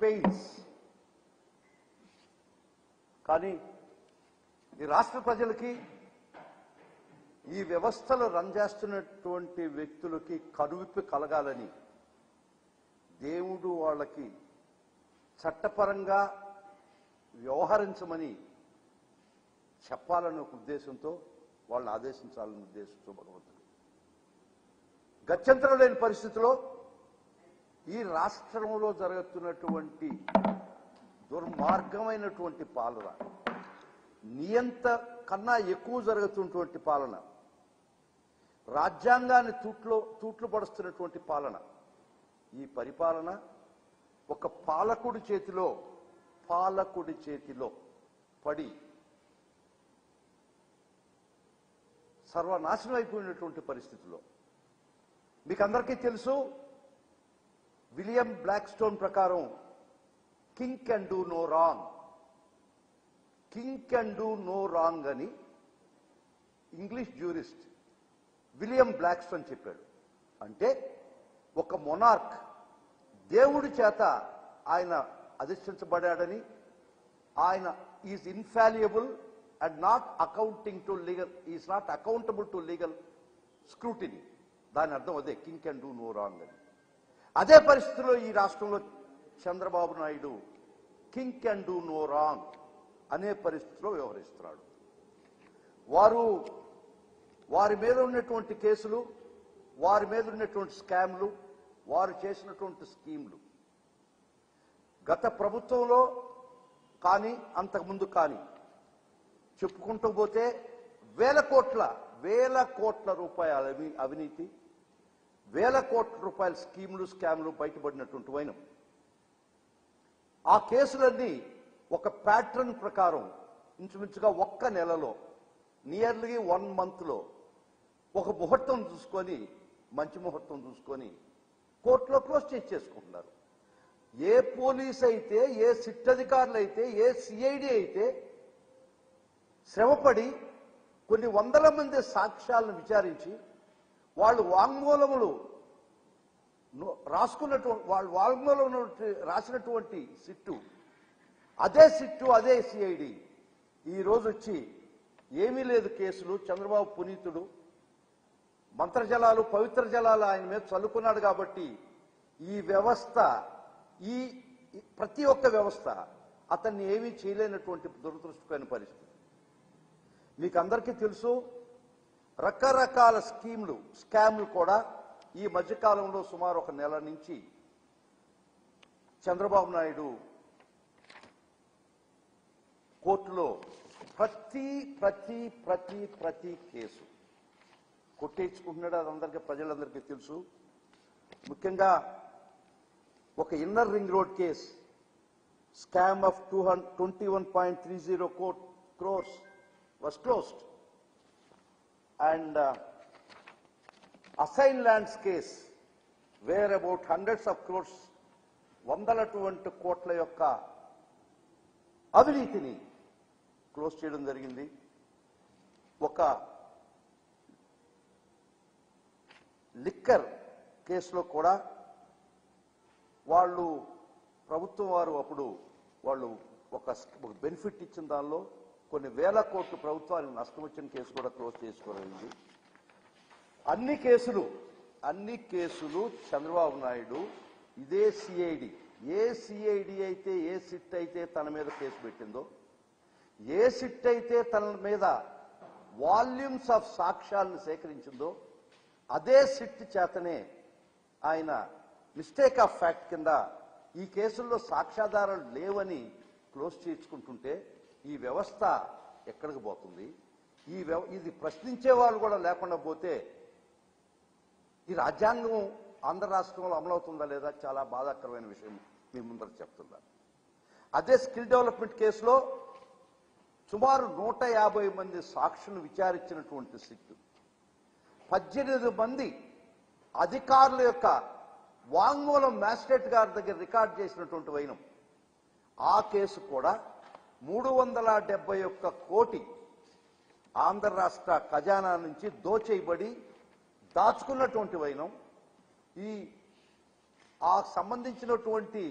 Pains. కానీ ఈ రాష్ట్ర ప్రజలకి ఈ వ్యవస్థలు రన్ చేస్తున్నటువంటి వ్యక్తులకి కనువిప్పి కలగాలని దేవుడు వాళ్ళకి చట్టపరంగా వ్యవహరించమని చెప్పాలనే ఒక ఉద్దేశంతో వాళ్ళని ఆదేశించాలనే ఉద్దేశంతో భగవంతుడు. గత్యంతరం లేని పరిస్థితిలో ఈ రాష్ట్రంలో జరుగుతున్నటువంటి దుర్మార్గమైనటువంటి పాలన నియంత కన్నా ఎక్కువ జరుగుతున్నటువంటి పాలన రాజ్యాంగాన్ని తూట్లో తూట్లు పడుస్తున్నటువంటి పాలన ఈ పరిపాలన ఒక పాలకుడి చేతిలో పాలకుడి చేతిలో పడి సర్వనాశనం అయిపోయినటువంటి పరిస్థితిలో. మీకు అందరికీ తెలుసు విలియం బ్లాక్ స్టోన్ ప్రకారం king can do no wrong. King can do no wrong అని English jurist William Blackstone చెప్పాడు. అంటే ఒక మొనార్క్ దేవుడి చేత ఆయన అధిష్ఠించబడాడని ఆయన is infallible and not accounting to legal is not accountable to legal scrutiny. దాని అర్థం అదే king can do no wrong అని. అదే పరిస్థితిలో ఈ రాష్ట్రంలో Chandrababu Naidu king can do no wrong అనే పరిస్థితిలో వ్యవహరిస్తున్నాడు. వారు వారి మీద ఉన్నటువంటి కేసులు వారి మీద ఉన్నటువంటి స్కామ్లు వారు చేసినటువంటి స్కీమ్లు. గత ప్రభుత్వంలో కానీ అంతకుముందు కానీ చెప్పుకుంటూ పోతే వేల కోట్ల వేల కోట్ల రూపాయల అవినీతి వేల కోట్ల రూపాయల స్కీములు స్కామ్లు బయటపడినటువంటి వైనం. ఆ కేసులన్నీ ఒక ప్యాటర్న్ ప్రకారం ఇంచుమించుగా ఒక్క నెలలో నియర్లీ వన్ మంత్లో ఒక ముహూర్తం చూసుకొని మంచి ముహూర్తం చూసుకొని కోర్టులో క్లోజ్ చేసుకుంటున్నారు ఏ పోలీస్ అయితే ఏ సిట్ అధికారులు అయితే ఏ సిఐడి అయితే శ్రమపడి కొన్ని వందల మంది సాక్ష్యాలను విచారించి వాళ్ళు వాంగ్మూలములు రాసుకున్నటువంటి వాళ్ళు వాంగ్మూలం రాసినటువంటి సిట్టు. అదే సిట్టు అదే సిఐడి ఈ వచ్చి ఏమీ లేదు కేసులు. చంద్రబాబు పునీతుడు. మంత్రజలాలు పవిత్ర జలాలు ఆయన మీద చల్లుకున్నాడు కాబట్టి ఈ వ్యవస్థ ఈ ఈ ప్రతి ఒక్క వ్యవస్థ అతన్ని ఏమీ చేయలేనటువంటి దురదృష్టకరమైన పరిస్థితి. మీకు అందరికీ తెలుసు రకరకాల స్కీమ్లు స్కామ్లు కూడా ఈ మధ్యకాలంలో సుమారు ఒక నెల నుంచి చంద్రబాబు నాయుడు కోర్టులో ప్రతి ప్రతి ప్రతి ప్రతి కేసు కొట్టేయించుకుంటున్నాడు. అది అందరికీ ప్రజలందరికీ తెలుసు. ముఖ్యంగా ఒక inner ring road case scam of two hundred twenty one point three zero coat crores was closed and assign lands case where about hundreds of crores వందలటువంటి కోట్ల యొక్క అవినీతిని క్లోజ్ చేయడం జరిగింది. ఒక లిక్కర్ కేసులో కూడా వాళ్ళు ప్రభుత్వం వారు అప్పుడు వాళ్ళు ఒక బెనిఫిట్ ఇచ్చిన దానిలో కొన్ని వేల కోట్లు ప్రభుత్వానికి నష్టం వచ్చిన కేసు కూడా క్లోజ్ చేసుకోగలిగింది అన్ని కేసులు అన్ని కేసులు చంద్రబాబు నాయుడు ఇదే సిఐడి ఏ సిఐడి అయితే ఏ సిట్ అయితే తన మీద కేసు పెట్టిందో ఏ సిట్ అయితే తన మీద వాల్యూమ్స్ ఆఫ్ సాక్ష్యాలను సేకరించిందో అదే సిట్ చేతనే ఆయన మిస్టేక్ ఆఫ్ ఫ్యాక్ట్ కింద ఈ కేసుల్లో సాక్ష్యాధారాలు లేవని క్లోజ్ చేసుకుంటుంటే ఈ వ్యవస్థ ఎక్కడికి పోతుంది? ఈ వ్యవ ఇది ప్రశ్నించే వాళ్ళు కూడా లేకుండా పోతే ఈ రాజ్యాంగం ఆంధ్ర రాష్ట్రంలో అమలవుతుందా లేదా చాలా బాధాకరమైన విషయం మీ ముందర చెప్తున్నా. అదే స్కిల్ డెవలప్మెంట్ కేసులో సుమారు నూట యాభై మంది సాక్షులు విచారించినటువంటి సిట్టు పద్దెనిమిది మంది అధికారుల యొక్క వాంగ్మూలం మ్యాజిస్ట్రేట్ గారి దగ్గర రికార్డ్ చేసినటువంటి వైనం. ఆ కేసు కూడా మూడు వందల డెబ్బై ఒక్క కోటి ఆంధ్ర రాష్ట్ర ఖజానా నుంచి దోచేయబడి దాచుకున్నటువంటి వైనం. ఈ ఆ సంబంధించినటువంటి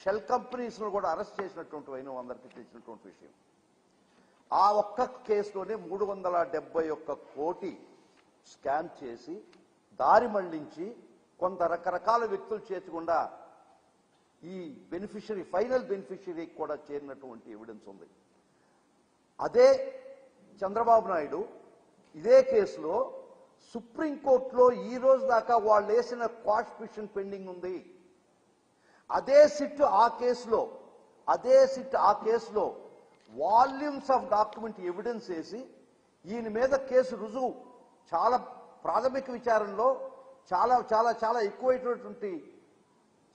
షెల్ కంపెనీస్ను కూడా అరెస్ట్ చేసినటువంటి వైనం అందరికీ తెలిసినటువంటి విషయం. ఆ ఒక్క కేసులోనే మూడు వందల డెబ్బై ఒక్క కోటి స్కామ్ చేసి దారి మళ్ళించి కొంత రకరకాల వ్యక్తులు చేర్చకుండా ఈ బెనిఫిషరీ ఫైనల్ బెనిఫిషరీ కూడా చేరినటువంటి ఎవిడెన్స్ ఉంది. అదే చంద్రబాబు నాయుడు ఇదే కేసులో సుప్రీంకోర్టులో ఈ రోజు దాకా వాళ్ళు వేసిన క్వాష్ పిటిషన్ పెండింగ్ ఉంది. అదే సిట్ ఆ కేసులో అదే సిట్ ఆ కేసులో వాల్యూమ్స్ ఆఫ్ డాక్యుమెంట్ ఎవిడెన్స్ వేసి ఈయన మీద కేసు రుజువు. చాలా ప్రాథమిక విచారణలో చాలా చాలా చాలా ఎక్కువైనటువంటి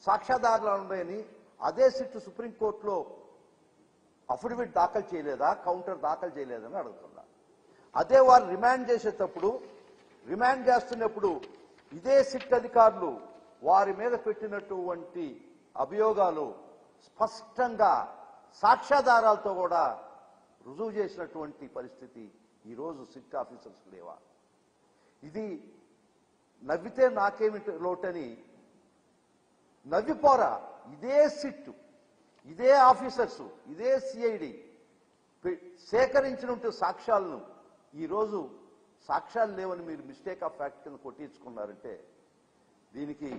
సాక్ష్యాధారాలు ఉన్నాయని అదే సిట్ సుప్రీంకోర్టులో అఫిడవిట్ దాఖలు చేయలేదా? కౌంటర్ దాఖలు చేయలేదని అడుగుతున్నా. అదే వారు రిమాండ్ చేసేటప్పుడు రిమాండ్ చేస్తున్నప్పుడు ఇదే సిట్ అధికారులు వారి మీద పెట్టినటువంటి అభియోగాలు స్పష్టంగా సాక్ష్యాధారాలతో కూడా రుజువు చేసినటువంటి పరిస్థితి ఈరోజు సిట్ ఆఫీసర్స్ లేవా? ఇది నవ్వితే నాకేమిటి లోటని నవ్విపోరా. ఇదే సిట్టు. ఇదే ఆఫీసర్స్. ఇదే సిఐడి. సేకరించినట్టు సాక్ష్యాలను. ఈరోజు సాక్ష్యాలు లేవని మీరు మిస్టేక్ ఆఫ్ ఫ్యాక్ట్ కింద కొట్టించుకున్నారంటే దీనికి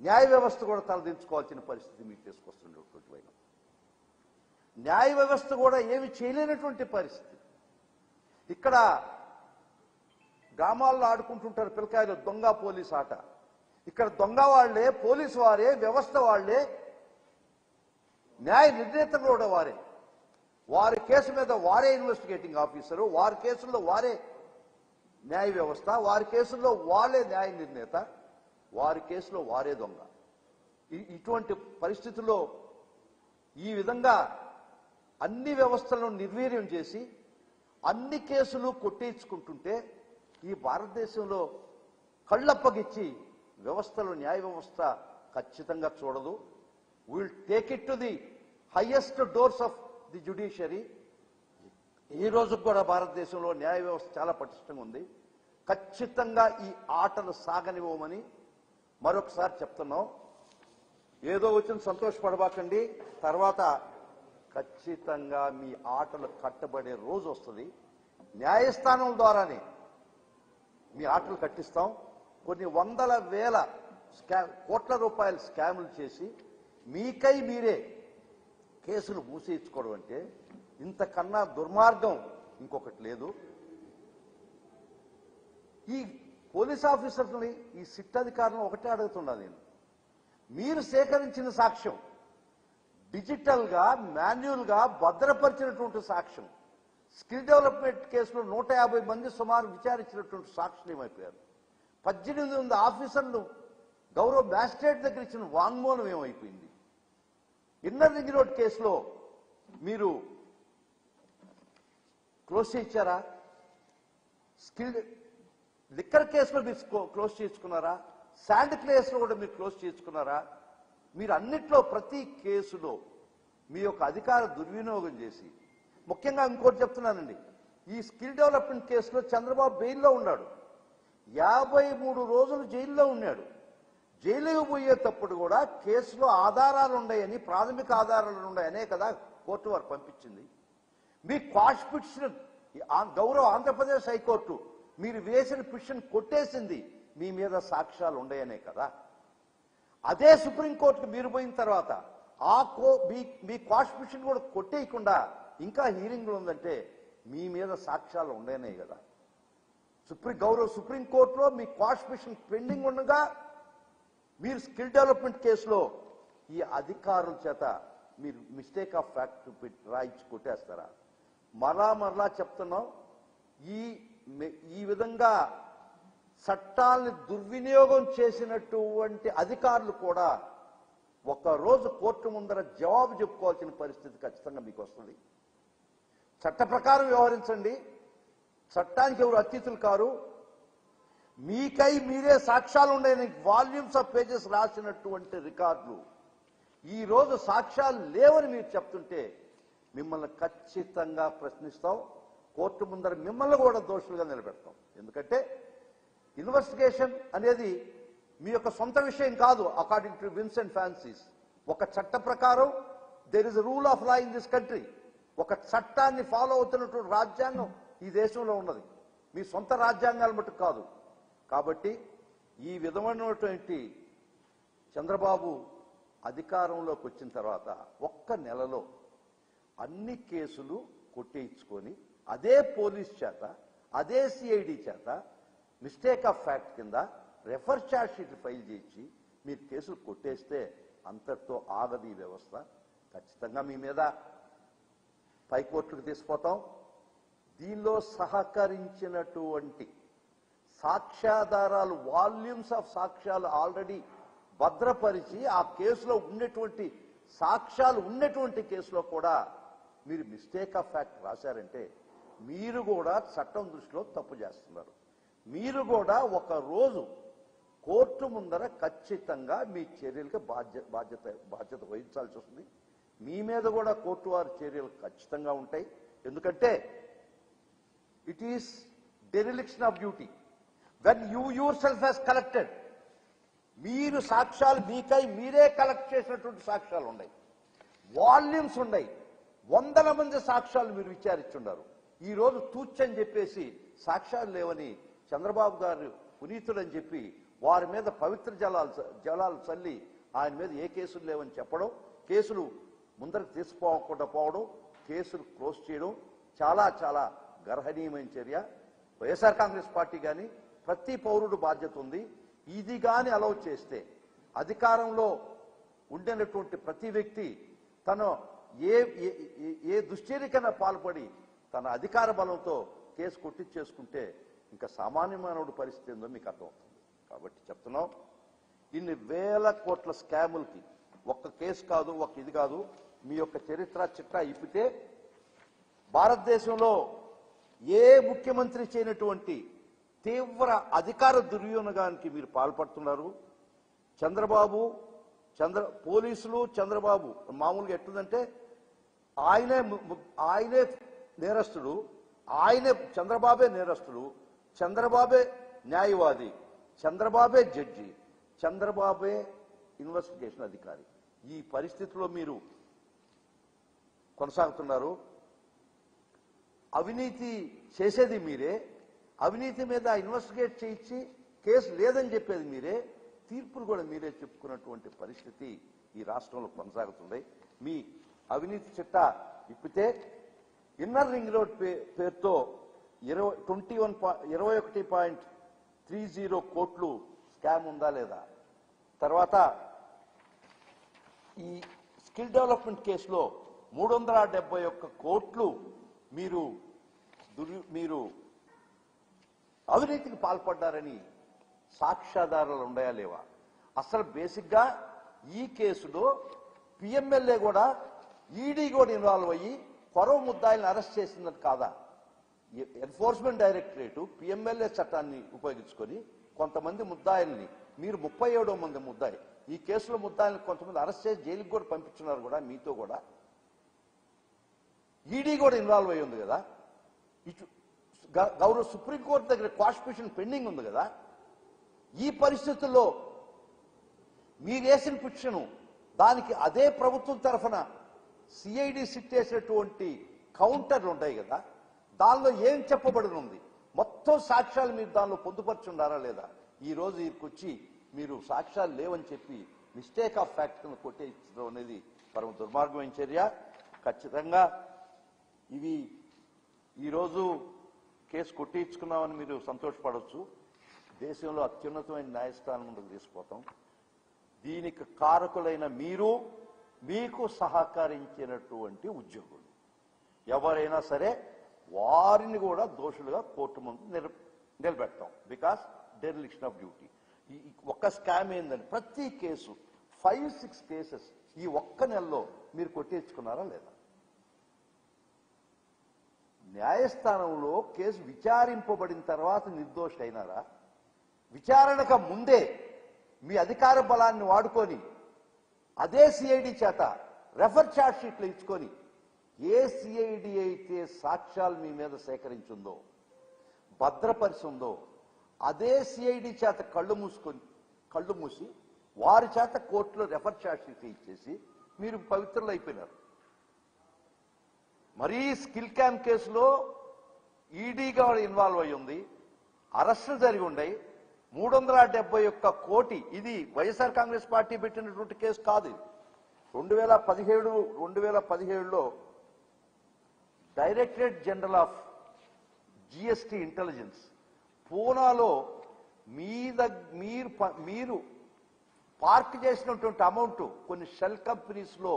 న్యాయ వ్యవస్థ కూడా తలదించుకోవాల్సిన పరిస్థితి మీకు తీసుకొస్తున్నటువంటి వైన. న్యాయ వ్యవస్థ కూడా ఏమి చేయలేనటువంటి పరిస్థితి. ఇక్కడ గ్రామాల్లో ఆడుకుంటుంటారు పిల్లకాయలు దొంగ పోలీస్ ఆట. ఇక్కడ దొంగ వాళ్ళే పోలీసు వారే వ్యవస్థ వాళ్ళే న్యాయ నిర్ణేతలు కూడా వారే. వారి కేసు మీద వారే ఇన్వెస్టిగేటింగ్ ఆఫీసరు వారి కేసుల్లో వారే న్యాయ వ్యవస్థ వారి కేసుల్లో వాళ్ళే న్యాయ నిర్ణేత వారి కేసులో వారే దొంగ. ఇటువంటి పరిస్థితుల్లో ఈ విధంగా అన్ని వ్యవస్థలను నిర్వీర్యం చేసి అన్ని కేసులు కొట్టించుకుంటుంటే ఈ భారతదేశంలో కళ్ళప్పగిచ్చి వ్యవస్థలు న్యాయ వ్యవస్థ ఖచ్చితంగా చూడదు. Will take it to the highest doors of the judiciary ఈ రోజు కూడా భారతదేశంలో న్యాయ వ్యవస్థ చాలా పటిష్టంగా ఉంది. ఖచ్చితంగా ఈ ఆటలు సాగనివ్వమని మరొకసారి చెప్తున్నాం. ఏదో వచ్చిన సంతోషపడబాకండి తర్వాత ఖచ్చితంగా మీ ఆటలు కట్టబడే రోజు వస్తుంది. న్యాయస్థానం ద్వారానే మీ ఆటలు కట్టిస్తాం. కొన్ని వందల వేల స్కా కోట్ల రూపాయల స్కాములు చేసి మీకై మీరే కేసులు మూసేయించుకోవడం అంటే ఇంతకన్నా దుర్మార్గం ఇంకొకటి లేదు. ఈ పోలీస్ ఆఫీసర్ని ఈ సిట్ అధికారులను ఒకటే అడుగుతున్నా నేను. మీరు సేకరించిన సాక్ష్యం డిజిటల్గా మాన్యువల్గా భద్రపరిచినటువంటి సాక్ష్యం. స్కిల్ డెవలప్మెంట్ కేసులో నూట యాభై మంది సుమారు విచారించినటువంటి సాక్షులు పద్దెనిమిది మంది ఆఫీసర్లు గౌరవ మ్యాజిస్ట్రేట్ దగ్గర ఇచ్చిన వాంగ్మూలం ఏమైపోయింది? ఇన్నర్ రింగ్ రోడ్ కేసులో మీరు క్లోజ్ చేయించారా? స్కిల్ లిక్కర్ కేసులో మీరు క్లోజ్ చేసుకున్నారా శాండ్ కేసులో కూడా మీరు క్లోజ్ చేసుకున్నారా మీరు అన్నిట్లో ప్రతి కేసులో మీ యొక్క అధికార దుర్వినియోగం చేసి ముఖ్యంగా ఇంకోటి చెప్తున్నానండి. ఈ స్కిల్ డెవలప్మెంట్ కేసులో చంద్రబాబు బెయిల్లో ఉన్నాడు. యాభై మూడు రోజులు జైల్లో ఉన్నాడు. జైలుకు పోయేటప్పుడు కూడా కేసులో ఆధారాలు ఉన్నాయని ప్రాథమిక ఆధారాలు ఉన్నాయనే కదా కోర్టు వారు పంపించింది. మీ క్వాష్ పిటిషన్ గౌరవ ఆంధ్రప్రదేశ్ హైకోర్టు మీరు వేసిన పిటిషన్ కొట్టేసింది మీ మీద సాక్ష్యాలు ఉన్నాయనే కదా. అదే సుప్రీంకోర్టుకు మీరు పోయిన తర్వాత ఆ కో మీ మీ క్వాష్ పిటిషన్ కూడా కొట్టేయకుండా ఇంకా హీరింగ్లు ఉందంటే మీ మీద సాక్ష్యాలు ఉండేనే కదా. సుప్రీం గౌరవ సుప్రీంకోర్టులో మీ క్వాష్ పెండింగ్ ఉండగా మీరు స్కిల్ డెవలప్మెంట్ కేసులో ఈ అధికారుల చేత మీరు మిస్టేక్ ఆఫ్ ఫ్యాక్ట్ రాయించి కొట్టేస్తారా మరలా మరలా చెప్తున్నాం ఈ ఈ విధంగా చట్టాలని దుర్వినియోగం చేసినటువంటి అధికారులు కూడా ఒక రోజు కోర్టు ముందర జవాబు చెప్పుకోవాల్సిన పరిస్థితి ఖచ్చితంగా మీకు వస్తుంది. చట్ట ప్రకారం వ్యవహరించండి. చట్టానికి ఎవరు అతిథులు కారు? మీకై మీరే సాక్ష్యాలు ఉండే వాల్యూమ్స్ ఆఫ్ పేజెస్ రాసినటువంటి రికార్డులు. ఈ రోజు సాక్ష్యాలు లేవని మీరు చెప్తుంటే మిమ్మల్ని ఖచ్చితంగా ప్రశ్నిస్తాం. కోర్టు ముందర మిమ్మల్ని కూడా దోషులుగా నిలబెడతాం. ఎందుకంటే ఇన్వెస్టిగేషన్ అనేది మీ యొక్క సొంత విషయం కాదు అకార్డింగ్ టు విన్సెంట్ ఫ్యాన్సీస్ ఒక చట్ట ప్రకారం there is rule of law in this country ఒక చట్టాన్ని ఫాలో అవుతున్నటువంటి రాజ్యాంగం ఈ దేశంలో ఉన్నది. మీ సొంత రాజ్యాంగాలు మటుకు కాదు. కాబట్టి ఈ విధమైనటువంటి చంద్రబాబు అధికారంలోకి వచ్చిన తర్వాత ఒక్క నెలలో అన్ని కేసులు కొట్టేయించుకొని అదే పోలీస్ చేత అదే సిఐడి చేత మిస్టేక్ ఆఫ్ ఫ్యాక్ట్ కింద రెఫర్ ఛార్జ్ షీట్ ఫైల్ చేయించి మీరు కేసులు కొట్టేస్తే అంతటితో ఆగదు ఈ వ్యవస్థ. ఖచ్చితంగా మీ మీద పైకోర్టుకు తీసుకుపోతాం. దీనిలో సహకరించినటువంటి సాక్ష్యాధారాలు వాల్యూమ్స్ ఆఫ్ సాక్ష్యాలు ఆల్రెడీ భద్రపరిచి ఆ కేసులో ఉన్నటువంటి సాక్ష్యాలు ఉన్నటువంటి కేసులో కూడా మీరు మిస్టేక్ ఆఫ్ ఫ్యాక్ట్ రాశారంటే మీరు కూడా చట్టం దృష్టిలో తప్పు చేస్తున్నారు. మీరు కూడా ఒక రోజు కోర్టు ముందర ఖచ్చితంగా మీ చర్యలకు బాధ్య బాధ్యత బాధ్యత వహించాల్సి వస్తుంది. మీ మీద కూడా కోర్టు వారి చర్యలు ఖచ్చితంగా ఉంటాయి. ఎందుకంటే it is dereliction of duty when you yourself has collected మీరు సాక్ష్యాలు మీకై మీరే కలెక్ట్ చేసినటువంటి సాక్ష్యాలు ఉన్నాయి. వాల్యూమ్స్ ఉన్నాయి. వందల మంది సాక్ష్యాలు మీరు విచారించున్నారు ఈరోజు తూచని చెప్పేసి సాక్ష్యాలు లేవని చంద్రబాబు గారు పునీతుడని చెప్పి వారి మీద పవిత్ర జలాలు జలాలు చల్లి ఆయన మీద ఏ కేసులు లేవని చెప్పడం కేసులు ముందరకు తీసుకోకుండా పోవడం కేసులు క్లోజ్ చేయడం చాలా చాలా గర్హనీయమైన చర్య. వైఎస్ఆర్ కాంగ్రెస్ పార్టీ కానీ ప్రతి పౌరుడు బాధ్యత ఉంది. ఇది కానీ అలౌ చేస్తే అధికారంలో ఉండినటువంటి ప్రతి వ్యక్తి తను ఏ ఏ- ఏ- దుశ్చర్యకైనా పాల్పడి తన అధికార బలంతో కేసు కొట్టించేసుకుంటే ఇంకా సామాన్య మానవుడి పరిస్థితి ఏందో మీకు అర్థమవుతుంది. కాబట్టి చెప్తున్నాం ఇన్ని వేల కోట్ల స్కాములకి ఒక్క కేసు కాదు ఒక్క ఇది కాదు మీ యొక్క చరిత్ర చిట్టా ఇప్పితే భారతదేశంలో ఏ ముఖ్యమంత్రి చేయనటువంటి తీవ్ర అధికార దుర్వినియోగానికి మీరు పాల్పడుతున్నారు? చంద్రబాబు చంద్ర పోలీసులు చంద్రబాబు మామూలుగా ఎట్టుందంటే ఆయనే ఆయనే నేరస్తుడు ఆయనే చంద్రబాబే నేరస్తుడు చంద్రబాబే న్యాయవాది చంద్రబాబే జడ్జి చంద్రబాబే ఇన్వెస్టిగేషన్ అధికారి. ఈ పరిస్థితిలో మీరు కొనసాగుతున్నారు. అవినీతి చేసేది మీరే అవినీతి మీద ఇన్వెస్టిగేట్ చేయించి కేసు లేదని చెప్పేది మీరే తీర్పులు కూడా మీరే చెప్పుకున్నటువంటి పరిస్థితి ఈ రాష్ట్రంలో కొనసాగుతుంది. మీ అవినీతి చిట్ట ఇప్పితే ఇన్నర్ రింగ్ రోడ్ పే- పేరుతో ఇరవై ట్వంటీ వన్ ఇరవై ఒకటి పాయింట్ త్రీ జీరో కోట్లు స్కామ్ ఉందా లేదా? తర్వాత ఈ స్కిల్ డెవలప్మెంట్ కేసులో మూడు వందల డెబ్బై ఒక్క కోట్లు మీరు దుర్ మీరు అవినీతికి పాల్పడ్డారని సాక్ష్యాధారాలు ఉన్నాయా లేవా? అసలు బేసిక్గా ఈ కేసులో పిఎంఎల్ఏ కూడా ఈడీ కూడా ఇన్వాల్వ్ అయ్యి కొరవ ముద్దాయిల్ని అరెస్ట్ చేసిందని కాదా? ఎన్ఫోర్స్మెంట్ డైరెక్టరేటు పిఎంఎల్ఏ చట్టాన్ని ఉపయోగించుకొని కొంతమంది ముద్దాయిల్ని మీరు ముప్పై ఏడో మంది ముద్దాయి ఈ కేసులో ముద్దాయిల్ని కొంతమంది అరెస్ట్ చేసి జైలుకి కూడా పంపించున్నారు కూడా మీతో కూడా. ఈడీ కూడా ఇన్వాల్వ్ అయి ఉంది కదా. ఇటు గౌరవ సుప్రీంకోర్టు దగ్గర క్వాష్ పెండింగ్ ఉంది కదా. ఈ పరిస్థితుల్లో మీరు వేసిన దానికి అదే ప్రభుత్వం తరఫున సిఐడి సిట్ వేసినటువంటి కౌంటర్లు ఉంటాయి కదా. దానిలో ఏం చెప్పబడినుంది? మొత్తం సాక్ష్యాలు మీరు దానిలో పొందుపరుచున్నారా లేదా? ఈ రోజు ఇక్కడికి మీరు సాక్ష్యాలు లేవని చెప్పి మిస్టేక్ ఆఫ్ ఫ్యాక్ట్ కొట్టేయడం అనేది పరమ దుర్మార్గమైన చర్య. ఖచ్చితంగా ఇవి ఈరోజు కేసు కొట్టించుకున్నామని మీరు సంతోషపడవచ్చు దేశంలో అత్యున్నతమైన న్యాయస్థానం ముందుకు తీసుకుపోతాం. దీనికి కారకులైన మీరు మీకు సహకరించినటువంటి ఉద్యోగులు. ఎవరైనా సరే వారిని కూడా దోషులుగా కోర్టు ముందు నిల- నిలబెడతాం. Because dereliction of duty. ఈ ఈ ఒక్క స్కామ్ ఏందని ప్రతి కేసు ఫైవ్ సిక్స్ కేసెస్ ఈ ఒక్క నెలలో మీరు కొట్టించుకున్నారా లేదా? న్యాయస్థానంలో కేసు విచారింపబడిన తర్వాత నిర్దోష అయినారా విచారణకు ముందే మీ అధికార బలాన్ని వాడుకొని అదే సిఐడి చేత రెఫర్ ఛార్జ్ షీట్లు ఇచ్చుకొని ఏ సిఐడి అయితే సాక్ష్యాలు మీ మీద సేకరించిందో భద్రపరిచిందో అదే సిఐడి చేత కళ్ళు మూసుకొని కళ్ళు మూసి వారి చేత కోర్టులో రెఫర్ ఛార్జ్షీట్ ఇచ్చేసి మీరు పవిత్రులు అయిపోయినారు మరీ స్కిల్ క్యాంప్ కేసులో ఈడీగా ఇన్వాల్వ్ అయి ఉంది. అరెస్టులు జరిగి ఉన్నాయి మూడు వందల డెబ్బై ఒక్క కోటి ఇది వైఎస్ఆర్ కాంగ్రెస్ పార్టీ పెట్టినటువంటి కేసు కాదు రెండు వేల పదిహేడు రెండు వేల పదిహేడులో directorate general of GST intelligence పూనాలో మీ మీరు మీరు పార్క్ చేసినటువంటి అమౌంట్ కొన్ని షెల్ కంపెనీస్లో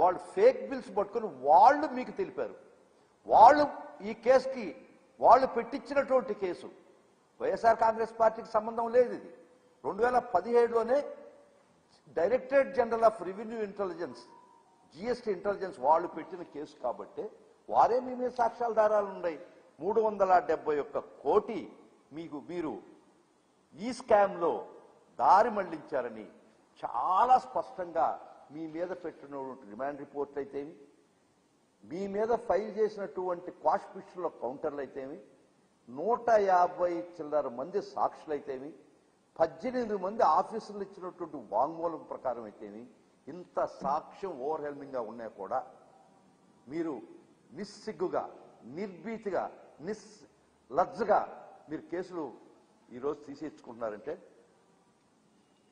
వాళ్ళు ఫేక్ బిల్స్ పట్టుకొని వాళ్ళు మీకు తెలిపారు. వాళ్ళు ఈ కేసుకి వాళ్ళు పెట్టించినటువంటి కేసు. వైఎస్ఆర్ కాంగ్రెస్ పార్టీకి సంబంధం లేదు ఇది. రెండు వేల పదిహేడులోనే directorate general of revenue intelligence GST intelligence వాళ్ళు పెట్టిన కేసు కాబట్టి వారే మీ మీద సాక్ష్యాధారాలు ఉన్నాయి. మూడు వందల డెబ్బై ఒక్క కోటి మీకు మీరు ఈ స్కామ్లో దారి మళ్ళించారని చాలా స్పష్టంగా మీ మీద పెట్టినటువంటి రిమాండ్ రిపోర్ట్ అయితేమి? మీ మీద ఫైల్ చేసినటువంటి క్వాష్ పిస్టుల కౌంటర్లు అయితేమి నూట యాభై చిల్లర మంది సాక్షులు అయితేమి పద్దెనిమిది మంది ఆఫీసులు ఇచ్చినటువంటి వాంగ్మూలం ప్రకారం అయితేమి? ఇంత సాక్ష్యం ఓవర్హెల్మింగ్గా ఉన్నా కూడా మీరు నిస్సిగ్గుగా నిర్భీతిగా నిస్ లజ్జగా మీరు కేసులు ఈరోజు తీసేసుకుంటున్నారంటే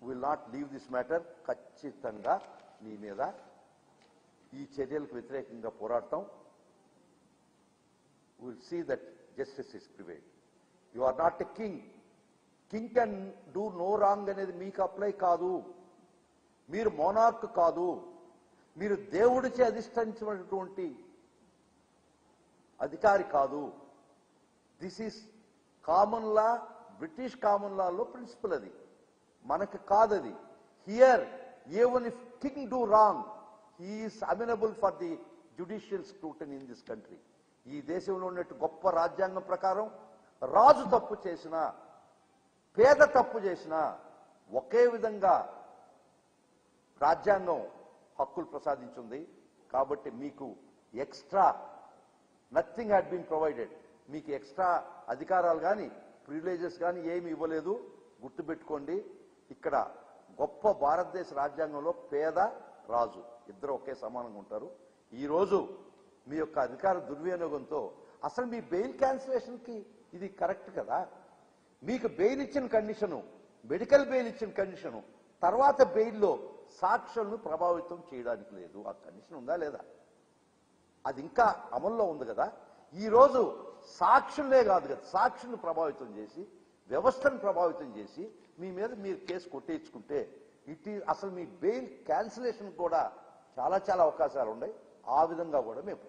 will not leave this matter ఖచ్చితంగా మీ మీద ఈ చర్యలకు వ్యతిరేకంగా పోరాడతాం. Will see that justice is provide you are not a king king can do no wrong అనేది మీకు అప్లై కాదు. మీరు మోనార్క్ కాదు. మీరు దేవుడిచే అధిష్ఠించినటువంటి అధికారి కాదు. This is common law British common Lalo principle అది. మనకి కాదది. Here even if king do wrong he's amenable for the judicial scrutiny in this country ఈ దేశంలో ఉన్నట్టు గొప్ప రాజ్యాంగం ప్రకారం రాజు తప్పు చేసిన పేద తప్పు చేసిన ఒకే విధంగా రాజ్యాంగం హక్కులు ప్రసాదించింది. కాబట్టి మీకు extra nothing had been provided. మీకు ఎక్స్ట్రా అధికారాలు కానీ ప్రివిలేజెస్ కానీ ఏమి ఇవ్వలేదు. గుర్తుపెట్టుకోండి ఇక్కడ గొప్ప భారతదేశ రాజ్యాంగంలో పేద రాజు. ఇద్దరు ఒకే సమానంగా ఉంటారు. ఈరోజు మీ యొక్క అధికార దుర్వినియోగంతో అసలు మీ బెయిల్ క్యాన్సిలేషన్కి ఇది కరెక్ట్ కదా? మీకు బెయిల్ ఇచ్చిన కండిషను మెడికల్ బెయిల్ ఇచ్చిన కండిషను తర్వాత బెయిల్లో సాక్షులను ప్రభావితం చేయడానికి లేదు. ఆ కండిషన్ ఉందా లేదా? అది ఇంకా అమల్లో ఉంది కదా. ఈరోజు సాక్షులే కాదు కదా సాక్షులను ప్రభావితం చేసి వ్యవస్థను ప్రభావితం చేసి మీ మీద మీరు కేసు కొట్టేయించుకుంటే ఇట్ అసలు మీ బెయిల్ క్యాన్సిలేషన్ కూడా చాలా చాలా అవకాశాలు ఉన్నాయి ఆ విధంగా కూడా మేము